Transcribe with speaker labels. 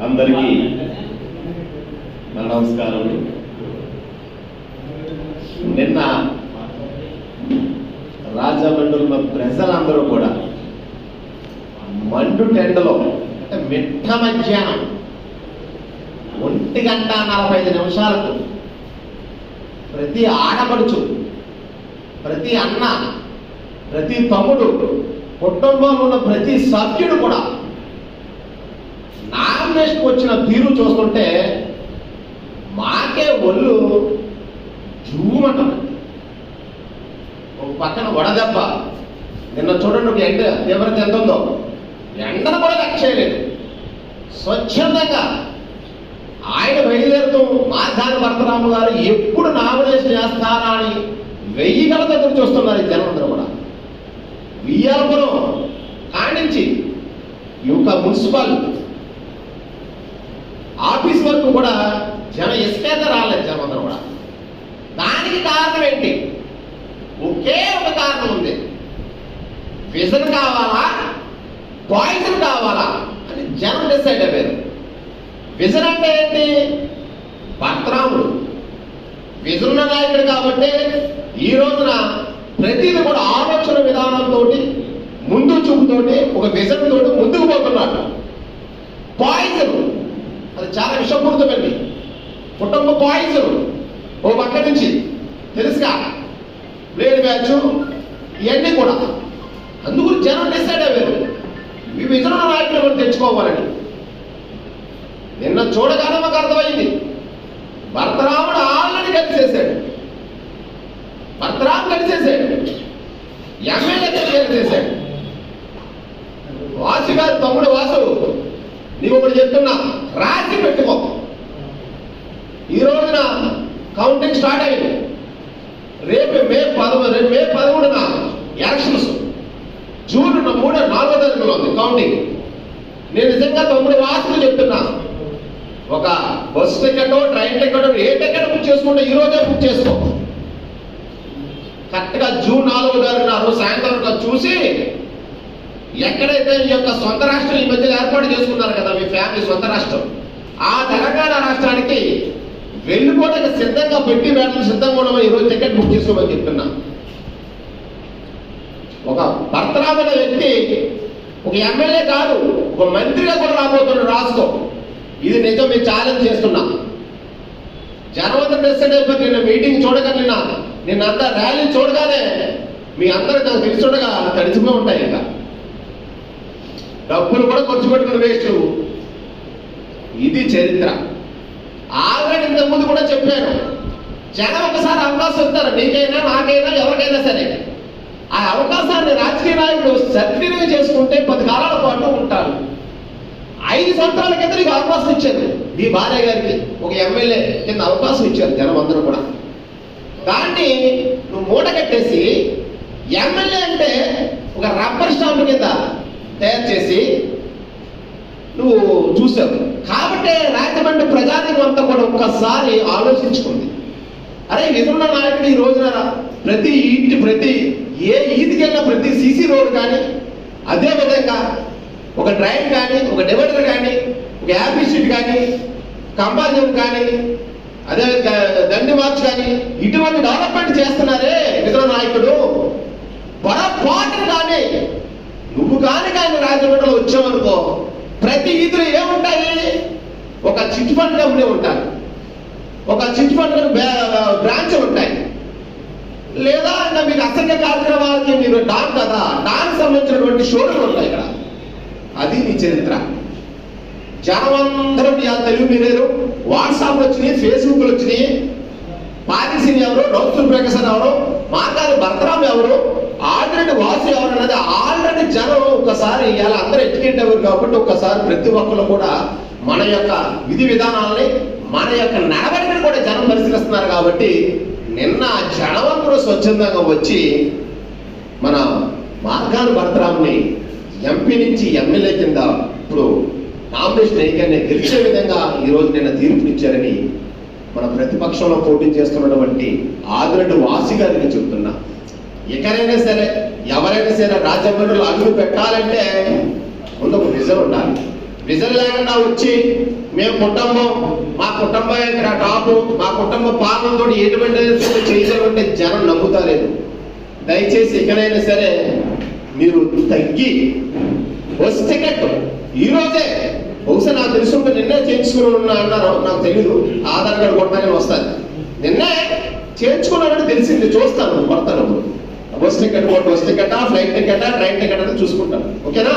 Speaker 1: అందరికీ నా నమస్కారం నిన్న రాజమండ్రిలో ప్రజలందరూ కూడా మండు టెండలో అంటే మిట్ట మధ్యాహ్నం ఒంటి గంట నలభై ఐదు నిమిషాలకు ప్రతి ఆడపడుచు ప్రతి అన్న ప్రతి తమ్ముడు కుటుంబంలో ఉన్న ప్రతి సభ్యుడు కూడా నామినేషన్కి వచ్చిన తీరు చూస్తుంటే మాకే ఒళ్ళు జూమట. ఒక పక్కన వడదెబ్బ. నిన్న చూడండి ఒక ఎండ తీవ్రత ఎంత ఉందో. ఎండను కూడా లెక్క చేయలేదు. స్వచ్ఛందంగా ఆయన బయలుదేరుతూ మార్గాని భరతరాము గారు ఎప్పుడు నామినేషన్ చేస్తారా అని వెయ్యి గల దగ్గర చూస్తున్నారు ఈ జనం కూడా. వియ్యాపురం కానించి ఈ యొక్క మున్సిపల్ ఆఫీస్ వరకు కూడా జనం ఇసుకేత రాలేదు జనం అందరూ కూడా. దానికి కారణం ఏంటి? ఒకే ఒక కారణం ఉంది. విజన్ కావాలా? పాయిజన్ కావాలా? అని జనం డిసైడ్ అయ్యారు. విజన్ అంటే ఏంటి? భక్తరాముడు విజన్ నాయకుడు కాబట్టి ఈ రోజున ప్రతిదీ కూడా ఆలోచన విధానంతో ముందు చూపుతోటి ఒక విజన్ తోటి ముందుకు పోతున్నాడు పాయిజన్ అది చాలా విషపూరితమైనది కుటుంబ పాయిజన్ ఓ పక్క నుంచి తెలుసుగా బ్లేడ్ మ్యాచ్ ఇవన్నీ కూడా అందుకు జనం డిసైడ్ అయ్యారు. ఈ విజన నాయకులు మనం తెచ్చుకోవాలని. నిన్న చూడగానే మాకు అర్థమైంది. భర్తరాముడు ఆల్రెడీ కలిసేసాడు. భర్తరాము కలిసేసాడు. ఎమ్మెల్యే కలిసేసాడు. వాసు గారు తమ్ముడు వాసు నీవు ఒకటి చెప్తున్నా. రాసి పెట్టుకో. ఈ రోజున కౌంటింగ్ స్టార్ట్ అయింది. రేపు మే పదమూడు రేపు మే పదమూడున ఎలక్షన్స్ జూన్ మూడో నాలుగో తారీఖులో ఉంది కౌంటింగ్ నేను నిజంగా తొమ్మిది వాసులు చెప్తున్నా. ఒక బస్సు టికెట్ ట్రైన్ టికెట్ ఏ టికెట్ బుక్ చేసుకుంటే ఈ రోజే బుక్ చేసుకో. కరెక్ట్గా జూన్ నాలుగో తారీఖున ఆ రోజు సాయంత్రం వరకు చూసి ఎక్కడైతే ఈ యొక్క సొంత రాష్ట్రం ఈ మధ్య ఏర్పాటు చేసుకున్నారు కదా మీ ఫ్యామిలీ సొంత రాష్ట్రం ఆ తెలంగాణ రాష్ట్రానికి వెళ్ళిపోవడానికి సిద్ధంగా పెట్టి వేటలు సిద్ధంగా ఉండమని ఈరోజు టికెట్ బుక్ చేసుకోమని చెప్తున్నా. ఒక భర్తరామైన వ్యక్తి ఒక ఎమ్మెల్యే కాదు ఒక మంత్రిగా కూడా రాబోతున్నాడు రాసుకో ఇది నిజం మేము ఛాలెంజ్ చేస్తున్నా. జనవరి డిసైడ్ నిన్న మీటింగ్ చూడగా నిన్న నిన్న అంతా ర్యాలీ చూడగానే మీ అందరూ నాకు తెలిసి చూడగా తడిచిపోయి ఉంటాయి ఇంకా. డబ్బులు కూడా ఖర్చు పెట్టుకుని వేస్ట్ ఇది చరిత్ర. ఆల్రెడీ ఇంతకు ముందు కూడా చెప్పాను. జనం ఒకసారి అవకాశం ఇస్తారు. నీకైనా నాకైనా ఎవరికైనా సరే. ఆ అవకాశాన్ని రాజకీయ నాయకుడు సద్వినియోగం చేసుకుంటే పది కాలాల పాటు ఉంటారు. ఐదు సంవత్సరాల కింద నీకు అవకాశం ఇచ్చారు. మీ భార్య గారికి ఒక ఎమ్మెల్యే కింద అవకాశం ఇచ్చారు జనం అందరూ కూడా. దాన్ని నువ్వు మూట కట్టేసి ఎమ్మెల్యే అంటే ఒక రబ్బర్ స్టాంప్ కింద తయారు చేసి నువ్వు చూసావు. కాబట్టి రాజమండ్రి ప్రజానికం అంతా కూడా ఒక్కసారి ఆలోచించుకుంది. అరే విధున్న నాయకుడు ఈ రోజున ప్రతి ఇంటి ప్రతి ఏ ఈదికి ప్రతి సీసీ రోడ్ కానీ అదే విధంగా ఒక డ్రైన్ కానీ ఒక డివైడర్ కానీ ఒక యాపీ సీట్ కానీ కంపాజం కానీ అదే దండి మార్చ్ కానీ ఇటువంటి డెవలప్మెంట్ చేస్తున్నారే విధుల నాయకుడు. పొరపాటు కానీ నువ్వు కానీ రాజమండ్రిలో వచ్చామనుకో ప్రతి ఈదులు ఏముంటాయి? ఒక చిట్ ఫండ్ కంపెనీ ఉంటాయి. ఒక చిట్ ఫండ్ బ్రాంచ్ ఉంటాయి. లేదా ఇంకా మీకు అసంఖ్య కార్యక్రమాలకి మీరు డాన్ కదా డాన్ సంబంధించినటువంటి షోరూమ్లు ఉంటాయి ఇక్కడ. అది నీ చరిత్ర. జనమందరం నీ ఆ తెలుగు మీరేరు వచ్చినాయి ఫేస్బుక్లు వచ్చినాయి. పారిసిని ఎవరు రౌతుల్ ప్రకాశన్ ఎవరు మాట్లాడే భర్తరాం ఎవరు ఆల్రెడీ వాసు ఎవరు అన్నది ఆల్రెడీ జనం ఒకసారి ఇలా అందరూ ఎడ్యుకేట్ అవ్వరు కాబట్టి ఒకసారి ప్రతి ఒక్కరు కూడా మన యొక్క విధి విధానాలని మన యొక్క నడవడికను కూడా జనం పరిశీలిస్తున్నారు కాబట్టి నిన్న జనవంతుడు స్వచ్ఛందంగా వచ్చి మన మార్గాను భర్తరాంని ఎంపీ నుంచి ఎమ్మెల్యే కింద ఇప్పుడు నామినేషన్ వేయగానే గెలిచే విధంగా ఈరోజు నిన్న తీర్పునిచ్చారని మన ప్రతిపక్షంలో పోటీ చేస్తున్నటువంటి ఆదిరెడ్డి వాసి గారికి చెబుతున్నా ఎక్కడైనా సరే ఎవరైనా సరే రాజమండ్రులు అడుగు పెట్టాలంటే ముందు ఒక విజన్ ఉండాలి. విజన్ లేకుండా వచ్చి మేము కుటుంబం మా కుటుంబం ఇక్కడ టాపు మా కుటుంబ పాలనతో ఎటువంటి చేయగలంటే జనం నమ్ముతాలేదు దయచేసి ఎక్కడైనా సరే మీరు తగ్గి బస్ టికెట్ ఈరోజే బహుశా నాకు తెలుసుంటే నిన్నే చేయించుకుని ఉన్నా అన్నారు నాకు తెలియదు ఆధార్ కార్డు కొట్టగానే వస్తాను నిన్నే చేర్చుకున్నాడని తెలిసింది చూస్తాను కొడతాను. బస్ టికెట్ బస్ టికెటా ఫ్లైట్ టికెటా ట్రైన్ టికెట్ అని చూసుకుంటాం. ఓకేనా?